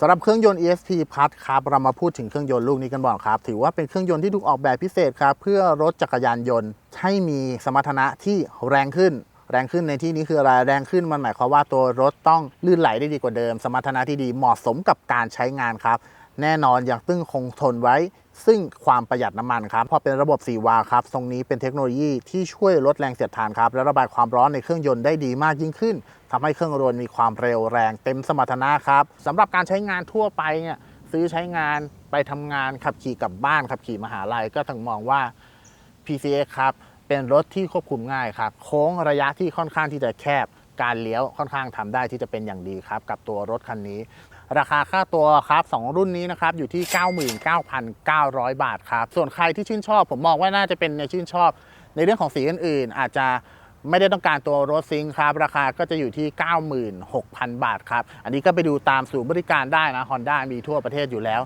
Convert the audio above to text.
สำหรับเครื่องยนต์ ESP พัทครับเรามาพูดถึงเครื่องยนต์ลูกนี้กันบ่อนครับ ถือว่าเป็นเครื่องยนต์ที่ถูกออกแบบพิเศษครับ เพื่อรถจักรยานยนต์ให้มีสมรรถนะที่แรงขึ้น แรงขึ้นในที่นี้คืออะไรแรงขึ้นมันหมายความว่าตัวรถต้องลื่นไหลได้ดีกว่าเดิม สมรรถนะที่ดีเหมาะสมกับการใช้งานครับ แน่นอนอย่างตึ้งคงทนไว้ ซึ่งความประหยัดน้ำมันครับพราะเป็นระบบ4วาครับตรงนี้เป็นเทคโนโลยีที่ช่วยลดแรงเสียดทานครับ และระบายความร้อนในเครื่องยนต์ได้ดีมากยิ่งขึ้นทำให้เครื่องยนต์มีความเร็วแรงเต็มสมรรถนะครับสำหรับการใช้งานทั่วไปเนี่ยซื้อใช้งานไปทำงานขับขี่กลับบ้านขับขี่มหาลัยก็ต้องมองว่า PCX ครับเป็นรถที่ควบคุมง่ายครับ โค้งระยะที่ค่อนข้างที่จะแคบ การเลี้ยวค่อนข้างทำได้ที่จะเป็นอย่างดีครับกับตัวรถคันนี้ ราคาค่าตัวครับ 2 รุ่นนี้นะครับอยู่ที่ 99,900 บาทครับ ส่วนใครที่ชื่นชอบ ผมมองว่าน่าจะเป็นในชื่นชอบ ในเรื่องของสีอื่นๆ อาจจะไม่ได้ต้องการตัวรถซิงค์ครับ ราคาก็จะอยู่ที่ 96,000 บาทครับ อันนี้ก็ไปดูตามศูนย์บริการได้นะ Honda มีทั่วประเทศอยู่แล้ว